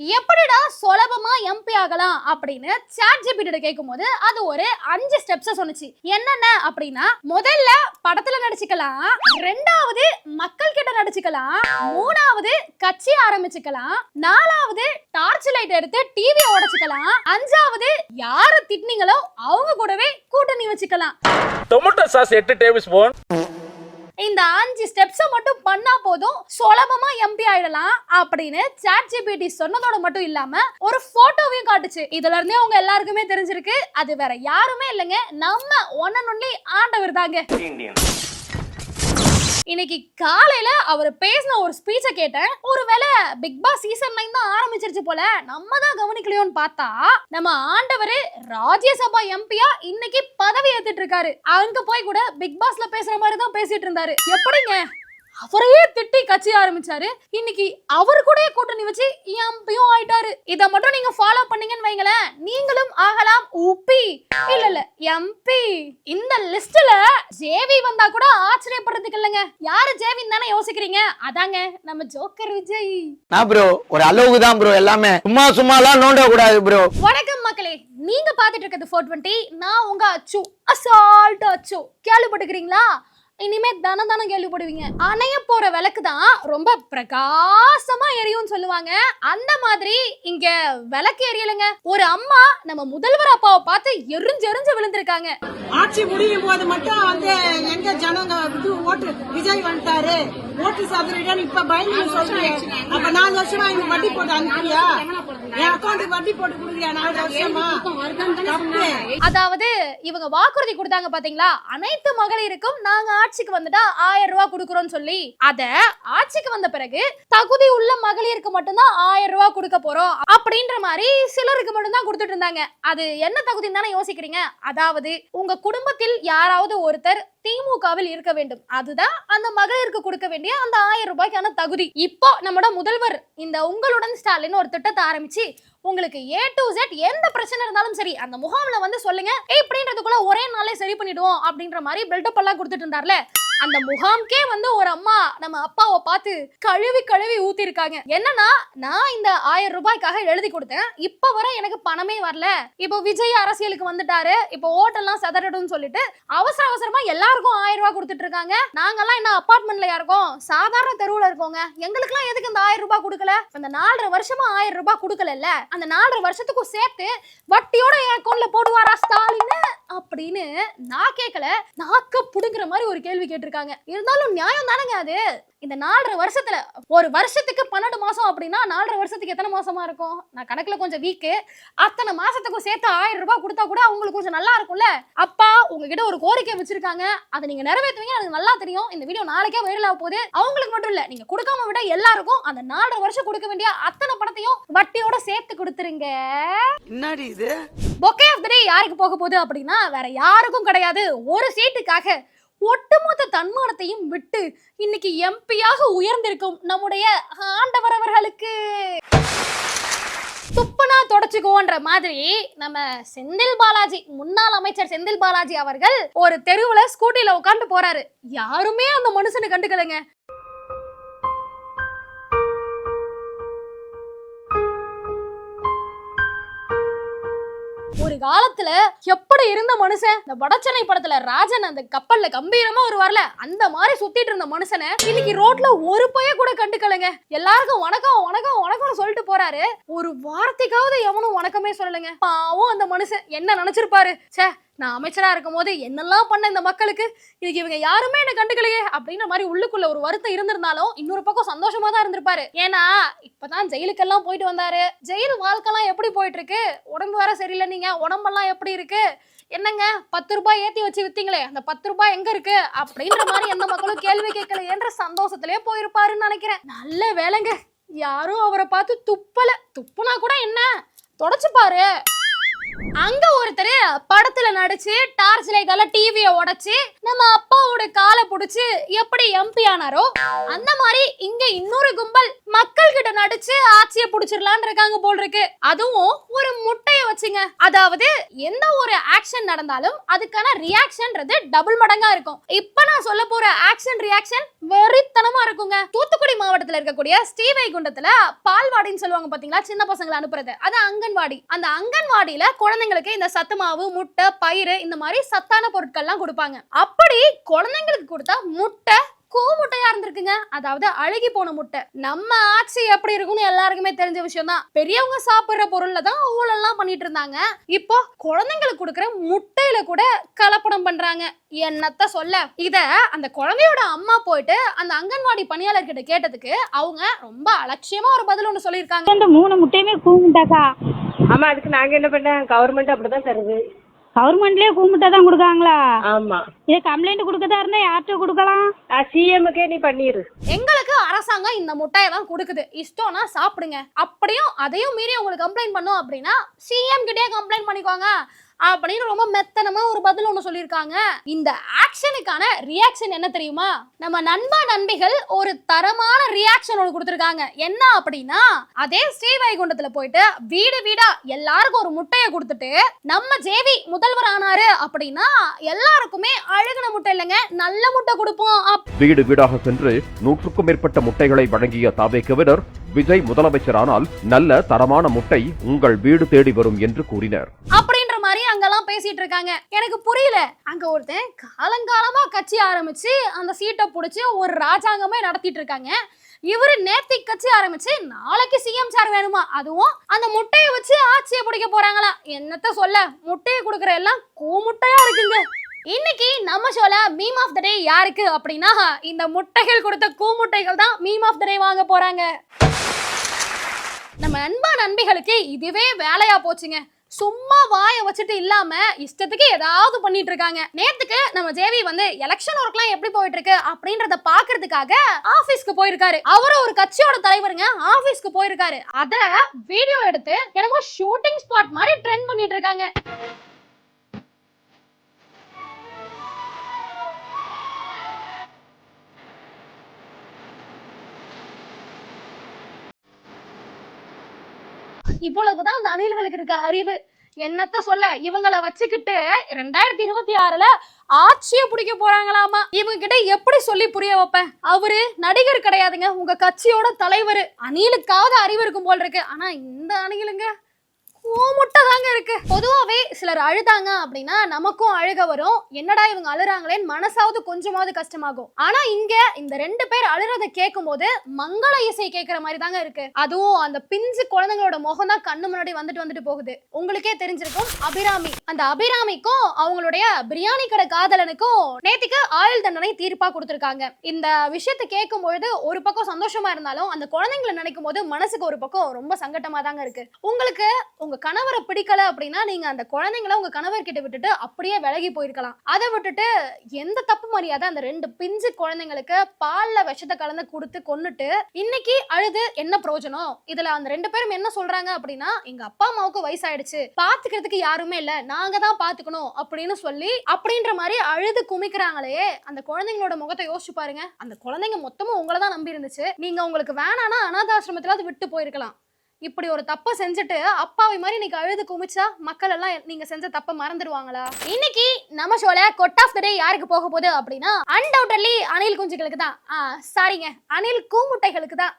எப்படிடா சுலபமா எம்பி ஆகலாம் அப்படின்னு சாட் ஜிபிடி கேட்கும்போது அது ஒரு அஞ்சு ஸ்டெப்ஸ் சொன்னுச்சு. என்னென்ன அப்படின்னா முதல்ல படத்துல நடிச்சுக்கலாம் ரெண்டாவது மக்கள் கிட்ட நடிச்சுக்கலாம் மூணாவது கட்சி ஆரம்பிச்சுக்கலாம் நாலாவது டார்ச் லைட் எடுத்து டிவி உடைச்சுக்கலாம் அஞ்சாவது யார திட்டினீங்களோ அவங்க கூடவே கூட்டணி வச்சுக்கலாம். டொமேட்டோ சாஸ் எட்டு டேபிள் ஸ்பூன் இந்த அஞ்சு ஸ்டெப்ஸை மட்டும் பண்ணா போதும். சுலபமா எம்பி ஆயிடலாம் அப்படின்னு சாட் ஜிபிடி சொன்னதோட மட்டும் இல்லாம ஒரு போட்டோவையும் காட்டுச்சு. இதுல இருந்தே உங்க எல்லாருக்குமே தெரிஞ்சிருக்கு. அது வேற யாருமே இல்லைங்க. நம்ம ஒன் ஒன்லி ஆண்டவர் தாங்க. இன்னைக்கு காலையில அவர் பேசின ஒரு ஸ்பீச்சை கேட்டேன். ஒருவேளை பிக் பாஸ் சீசன் நைன் தான் ஆரம்பிச்சிருச்சு போல நம்ம தான் கவனிக்கலையோன்னு பார்த்தா நம்ம ஆண்டவர் ராஜ்யசபா எம்பியா இன்னைக்கு பதவி ஏத்துட்டு இருக்காரு. அங்க போய் கூட பிக் பாஸ்ல பேசுற மாதிரி தான் பேசிட்டு இருந்தாரு. எப்படிங்க? அவரையே திட்டி கட்சி ஆரம்பிச்சாரு. இன்னைக்கு அவர் கூட கூட்டணி வச்சு எம்பியும் ஆயிட்டாரு. இத மட்டும் நீங்க ஃபாலோ பண்ணீங்கன்னு வைங்களேன். நீங்களும் ஆகலாம் உப்பி. இல்ல இல்ல எம்பி. இந்த லிஸ்ட்ல ஜேவி வந்தா கூட ஆச்சரியப்படுறதுக்கு இல்லைங்க. யாரு ஜேவின்னு தானே யோசிக்கிறீங்க? அதாங்க நம்ம ஜோக்கர் விஜய். நான் ப்ரோ ஒரு அளவுக்கு தான் ப்ரோ எல்லாமே. சும்மா சும்மாலாம் நோண்ட கூடாது ப்ரோ வணக்கம் மக்களே. நீங்க பாத்துட்டு இருக்கிறது ஃபோர் டுவெண்ட்டி நான் உங்க அச்சு அசால்ட் அச்சு. கேள்விப்பட்டுக்கிறீங்களா இனிமே தன தானே கேள்விப்படுவீங்க. அணைய போற விளக்கு தான் ரொம்ப பிரகாசமா எரியும்னு சொல்லுவாங்க. அந்த மாதிரி இங்க விளக்கு எரியலைங்க. ஒரு அம்மா நம்ம முதல்வர் அப்பாவை பார்த்து எரிஞ்சு எரிஞ்சு விழுந்திருக்காங்க. ஆட்சி முடியும் போது மட்டும் வந்து எங்க ஜனங்க ஓட்டு விஜய் வந்துட்டாரு. ஓட்டு சதவீதம் இப்ப பயந்து சொல்றேன் அப்ப நாலு வருஷமா இங்க வட்டி போட்டு அனுப்பியா அதாவது இவங்க வாக்குறுதி கொடுத்தாங்க பாத்தீங்களா? அனைத்து மகளிருக்கும் நாங்க ஆட்சிக்கு வந்துட்டா ஆயிரம் ரூபாய் கொடுக்கறோம்னு சொல்லி அத ஆட்சிக்கு வந்த பிறகு தகுதி உள்ள மகளிருக்கு மட்டும்தான் ஆயிரம் ரூபாய் கொடுக்க போறோம் அப்படின்ற மாதிரி சிலருக்கு மட்டும்தான் கொடுத்துட்டு இருந்தாங்க. அது என்ன தகுதின்னு தானே யோசிக்கிறீங்க? அதாவது உங்க குடும்பத்தில் யாராவது ஒருத்தர் திமுகவில் இருக்க வேண்டும். அதுதான் அந்த மகளிருக்கு கொடுக்க வேண்டிய அந்த ஆயிரம் ரூபாய்க்கான தகுதி. இப்போ நம்மளோட முதல்வர் இந்த உங்களுடன் ஸ்டாலின் ஒரு திட்டத்தை ஆரம்பிச்சு உங்களுக்கு ஏ டு ஜெட் எந்த பிரச்சனை இருந்தாலும் சரி அந்த முகாம்ல வந்து சொல்லுங்க. ஏய் இப்படின்றதுக்குள்ள ஒரே நாளே சரி பண்ணிடுவோம் அப்படின்ற மாதிரி பில்டப் எல்லாம் கொடுத்துட்டு இருந்தார்ல. அந்த முகாம்க்கே வந்து ஒரு அம்மா நம்ம அப்பாவை பார்த்து கழுவி கழுவி ஊத்தி இருக்காங்க என்னன்னா நான் இந்த ஆயிரம் ரூபாய்க்காக எழுதி கொடுத்தேன். இப்ப வர எனக்கு பணமே வரல. இப்போ விஜய் அரசியலுக்கு வந்துட்டாரு. இப்போ ஓட்டெல்லாம் செதறடும்னு சொல்லிட்டு அவசர அவசரமா எல்லாருக்கும் ஆயிரம் ரூபாய் கொடுத்துட்டு இருக்காங்க. நாங்கெல்லாம் என்ன அபார்ட்மெண்ட்ல இருக்கோம் சாதாரண தெருவுல இருக்கோங்க. எங்களுக்குலாம் எதுக்கு இந்த ஆயிரம் ரூபாய் கொடுக்கல? இந்த நாலரை வருஷமா ஆயிரம் ரூபாய் கொடுக்கல அந்த நாலரை வருஷத்துக்கும் சேர்த்து வட்டியோட என் அக்கௌண்ட்ல போடுவாரா ஸ்டாலின் அப்படின்னு நான் கேட்கல நாக்க புடுங்குற மாதிரி ஒரு கேள்வி கேட்டிருக்காங்க. இருந்தாலும் நியாயம் தானங்க அது? இந்த நாலரை வருஷத்துல ஒரு வருஷத்துக்கு பன்னெண்டு மாசம் அப்படின்னா நாலரை வருஷத்துக்கு எத்தனை மாசமா இருக்கும்? நான் கணக்குல கொஞ்சம் வீக்கு அத்தனை மாசத்துக்கும் சேர்த்து ஆயிரம் ரூபாய் கொடுத்தா கூட அவங்களுக்கு கொஞ்சம் நல்லா இருக்கும்ல? அப்பா உங்ககிட்ட ஒரு கோரிக்கை வச்சிருக்காங்க. அதை நீங்க நிறைவேற்றுவீங்க. எனக்கு நல்லா தெரியும். இந்த வீடியோ நாளைக்கே வைரல் ஆக போகுது. அவங்களுக்கு மட்டும் இல்ல நீங்க கொடுக்காம விட எல்லாருக்கும் அந்த நாலரை வருஷம் கொடுக்க வேண்டிய அத்தனை பணத்தையும் வட்டியோட சேர்த்து கொடுத்துருங்க. என்னடி இது? பொக்கே ஆஃப் த டே யாருக்கு போக போகுது அப்படின்னா வேற யாருக்கும் கிடையாது. ஒரு சீட்டுக்காக ஒட்டுமொத்த தன்மானத்தையும் விட்டு இன்னைக்கு எம்பியாக உயர்ந்திருக்கும் நம்முடைய ஆண்டவர் அவர்களுக்கு. துப்புனா தொடச்சுக்கோன்ற மாதிரி நம்ம செந்தில் பாலாஜி முன்னாள் அமைச்சர் செந்தில் பாலாஜி அவர்கள் ஒரு தெருவுல ஸ்கூட்டில உட்காந்து போறாரு. யாருமே அந்த மனுஷனை கண்டுக்கலைங்க. ஒரு காலத்துல எப்படி இருந்த மனுஷன்? இந்த வடச்சென்னை படத்துல ராஜன் அந்த கப்பல்ல கம்பீரமா ஒரு வரல அந்த மாதிரி சுத்திட்டு இருந்த மனுஷனை இன்னைக்கு ரோட்ல ஒரு பைய கூட கண்டுக்கலைங்க. எல்லாருக்கும் வணக்கம் வணக்கம் வணக்கம்னு சொல்லிட்டு போறாரு. ஒரு வார்த்தைக்காவது எவனும் வணக்கமே சொல்லலைங்க. பாவம் அந்த மனுஷன். என்ன நினைச்சிருப்பாரு? ச்சே நான் அமைச்சராக இருக்கும் போது என்னெல்லாம் பண்ண இந்த மக்களுக்கு? இன்னைக்கு இவங்க யாருமே என்ன கண்டுக்கலையே அப்படின்ற மாதிரி உள்ளுக்குள்ள ஒரு வருத்தம் இருந்திருந்தாலும் இன்னொரு பக்கம் சந்தோஷமா தான் இருந்திருப்பாரு. ஏன்னா இப்பதான் ஜெயிலுக்கெல்லாம் போயிட்டு வந்தாரு. ஜெயில் வாழ்க்கைலாம் எப்படி போயிட்டு இருக்கு உடம்பு வேற சரியில்லை நீங்க. உடம்பெல்லாம் எப்படி இருக்கு? என்னங்க? பத்து ரூபாய் ஏத்தி வச்சு வித்தீங்களே. அந்த பத்து ரூபாய் எங்க இருக்கு? அப்படின்ற மாதிரி எந்த மக்களும் கேள்வி கேட்கல என்ற சந்தோஷத்திலே போயிருப்பாருன்னு நினைக்கிறேன். நல்ல வேலைங்க. யாரும் அவரை பார்த்து துப்பல. துப்புனா கூட என்ன? தொடச்சு பாரு. அங்க ஒருத்தர் படத்துல நடிச்சு டார்ச் லைட்டால டிவிய உடைச்சு நம்ம அப்பாவோட காலை புடிச்சு எப்படி எம்பி ஆனாரோ அந்த மாதிரி இங்க இன்னொரு கும்பல் மக்கள் கிட்ட நடிச்சு ஆட்சியை புடிச்சிடலான்னு இருக்காங்க போல் இருக்கு. அதுவும் ஒரு முட்டைய வச்சுங்க. அதாவது எந்த ஒரு ஆக்ஷன் நடந்தாலும் அதுக்கான ரியாக்ஷன்ன்றது டபுள் மடங்கா இருக்கும். இப்ப நான் சொல்ல போற ஆக்ஷன் ரியாக்ஷன் வெறித்தனமா இருக்குங்க. தூத்துக்குடி மாவட்டத்துல இருக்கக்கூடிய ஸ்ரீவைகுண்டத்துல பால்வாடின்னு சொல்லுவாங்க பாத்தீங்களா? சின்ன பசங்களை அனுப்புறது. அது அங்கன்வாடி. அந்த அங்கன்வாடியில குழந்தைங்களுக்கு இந்த சத்து மாவு முட்டை பயிறு இந்த மாதிரி சத்தான பொருட்கள்லாம் கொடுப்பாங்க. அப்படி குழந்தைங்களுக்கு கொடுத்தா முட்டை கூமுட்டையா இருந்திருக்குங்க. அதாவது அழுகி போன முட்டை. நம்ம ஆட்சி எப்படி இருக்கும்னு எல்லாருக்குமே தெரிஞ்ச விஷயம் தான் பெரியவங்க சாப்பிடுற பொருள்ல தான் ஊழல்லாம் பண்ணிட்டு இருந்தாங்க. இப்போ குழந்தைங்களுக்கு கொடுக்குற முட்டையில கூட கலப்படம் பண்றாங்க. என்னத்த சொல்ல? இத அந்த குழந்தையோட அம்மா போயிட்டு அந்த அங்கன்வாடி பணியாளர்கிட்ட கேட்டதுக்கு அவங்க ரொம்ப அலட்சியமா ஒரு பதில் ஒண்ணு சொல்லியிருக்காங்க. இந்த மூணு முட்டையுமே கூமுட்டாக்கா ஆமா அதுக்கு நாங்க என்ன பண்ண? கவர்மெண்ட் அப்படிதான் தருது. கவர்மெண்ட்லயே கூமுட்டை தான் கொடுக்காங்களா? ஆமா. இது கம்ப்ளைண்ட் கொடுக்கதா இருந்தா யார்கிட்ட கொடுக்கலாம்? சிஎம்முக்கே நீ பண்ணிரு. எங்களுக்கு அரசாங்கம் இந்த முட்டையை தான் கொடுக்குது. இஷ்டம்னா சாப்பிடுங்க. அப்படியும் அதையும் மீறி உங்களுக்கு கம்ப்ளைண்ட் பண்ணோம் அப்படின்னா சிஎம் கிட்டே கம்ப்ளைண்ட் பண்ணிக்கோங்க. அப்படின்னு ரொம்ப மெத்தனமா ஒரு பதில் ஒன்று சொல்லியிருக்காங்க. இந்த ஆக்ஷனுக்கான ரியாக்ஷன் என்ன தெரியுமா? நம்ம நண்பா நண்பிகள் ஒரு தரமான ரியாக்ஷன் ஒன்று கொடுத்துருக்காங்க. என்ன அப்படின்னா அதே ஸ்ரீவைகுண்டத்துல போயிட்டு வீடு வீடா எல்லாருக்கும் ஒரு முட்டையை கொடுத்துட்டு நம்ம ஜேவி முதல்வர் ஆனாரு அப்படின்னா எல்லாருக்குமே அழுகுன முட்டை இல்லைங்க நல்ல முட்டை கொடுப்போம் வீடு வீடாக சென்று நூற்றுக்கும் மேற்பட்ட முட்டைகளை வழங்கிய தாவேக்கவினர் விஜய் முதலமைச்சரானால் நல்ல தரமான முட்டை உங்கள் வீடு தேடி வரும் என்று கூறினர். அங்கெல்லாம் பேசிட்டு இருக்காங்க எனக்கு புரியல. அங்க ஒருத்தன் காலங்காலமா கட்சி ஆரம்பிச்சு அந்த சீட்டை புடிச்சு ஒரு ராஜாங்கமே நடத்திட்டு இருக்காங்க இவரு நேத்தி கட்சி ஆரம்பிச்சு நாளைக்கு சிஎம் சார் வேணுமா? அதுவும் அந்த முட்டையை வச்சு ஆட்சியை பிடிக்க போறாங்களா? என்னத்த சொல்ல? முட்டையை கொடுக்குற எல்லாம் கூமுட்டையா இருக்குங்க. இன்னைக்கு நம்ம ஷோல மீம் ஆஃப் த டே யாருக்கு அப்படின்னா இந்த முட்டைகள் கொடுத்த கூமுட்டைகள் தான் மீம் ஆஃப் த டே வாங்க போறாங்க. நம்ம அன்பா நண்பிகளுக்கு இதுவே வேலையா போச்சுங்க. சும்மா வாயை வச்சுட்டு இல்லாம இஷ்டத்துக்கு ஏதாவது பண்ணிட்டு இருக்காங்க. நேத்துக்கு நம்ம ஜேவி வந்து எலெக்ஷன் ஒர்க்லாம் எப்படி போயிட்டு இருக்கு அப்படின்றத பாக்குறதுக்காக ஆபீஸ்க்கு போயிருக்காரு. அவரும் ஒரு கட்சியோட தலைவருங்க ஆபீஸ்க்கு போயிருக்காரு. அத வீடியோ எடுத்து என்னமோ ஷூட்டிங் ஸ்பாட் மாதிரி ட்ரெண்ட் பண்ணிட்டு இருக்காங்க. இவ்வளவுதான் அந்த அணில்களுக்கு இருக்க அறிவு. என்னத்த சொல்ல இவங்கள வச்சுக்கிட்டு ரெண்டாயிரத்தி இருபத்தி ஆறுல ஆட்சியை பிடிக்க போறாங்களாமா? இவங்க கிட்ட எப்படி சொல்லி புரிய வைப்பேன்? அவரு நடிகர் கிடையாதுங்க. உங்க கட்சியோட தலைவர். அணிலுக்காவது அறிவு இருக்கும் போல் இருக்கு. ஆனா இந்த அணிலுங்க கோமுட்டை தாங்க இருக்கு. பொதுவாவே சிலர் அழுதாங்க அப்படின்னா நமக்கும் அழுக வரும். என்னடா இவங்க அழுறாங்களேன்னு மனசாவது கொஞ்சமாவது கஷ்டமாகும். ஆனா இங்க இந்த ரெண்டு பேர் அழுறத கேட்கும் போது மங்கள இசை கேட்கிற மாதிரி தாங்க இருக்கு. அதுவும் அந்த பிஞ்சு குழந்தைங்களோட முகம் தான் கண்ணு முன்னாடி வந்துட்டு வந்துட்டு போகுது. உங்களுக்கே தெரிஞ்சிருக்கும் அபிராமி. அந்த அபிராமிக்கும் அவங்களுடைய பிரியாணி கடை காதலனுக்கும் நேத்திக்கு ஆயுள் தண்டனை தீர்ப்பா கொடுத்திருக்காங்க. இந்த விஷயத்தை கேட்கும் பொழுது ஒரு பக்கம் சந்தோஷமா இருந்தாலும் அந்த குழந்தைங்களை நினைக்கும் போது மனசுக்கு ஒரு பக்கம் ரொம்ப சங்கட்டமா தாங்க இருக்கு. உங்களுக்கு உங்க கணவரை பிடிக்கல அப்படின்னா நீங்க அந்த குழந்தைங்கள உங்க கணவர் கிட்ட விட்டுட்டு அப்படியே விலகி போயிருக்கலாம். அதை விட்டுட்டு எந்த தப்பு மரியாதை அந்த ரெண்டு பிஞ்சு குழந்தைங்களுக்கு பால்ல விஷத்தை கலந்து கொடுத்து கொன்னுட்டு இன்னைக்கு அழுது என்ன பிரயோஜனம்? இதுல அந்த ரெண்டு பேரும் என்ன சொல்றாங்க அப்படின்னா எங்க அப்பா அம்மாவுக்கு வயசாயிடுச்சு. பாத்துக்கிறதுக்கு யாருமே இல்ல. நாங்க தான் பாத்துக்கணும் அப்படின்னு சொல்லி அப்படின்ற மாதிரி அழுது குமிக்கிறாங்களே. அந்த குழந்தைங்களோட முகத்தை யோசிச்சு பாருங்க. அந்த குழந்தைங்க மொத்தமும் உங்களை தான் நம்பி இருந்துச்சு. நீங்க உங்களுக்கு வேணானா அனாதாசிரமத்திலாவது விட்டு போயிருக்கலாம். இப்படி ஒரு தப்பை செஞ்சுட்டு அப்பாவி மாதிரி இன்னைக்கு அழுது குமிச்சா மக்கள் எல்லாம் நீங்க செஞ்ச தப்பை மறந்துடுவாங்களா? இன்னைக்கு நம்ம ஷோல கொட் ஆஃப் த டே யாருக்கு போக போகுது அப்படின்னா அன்டவுட்லி அணில் குஞ்சுகளுக்கு தான். சாரிங்க அணில் கூமுட்டைகளுக்கு தான்.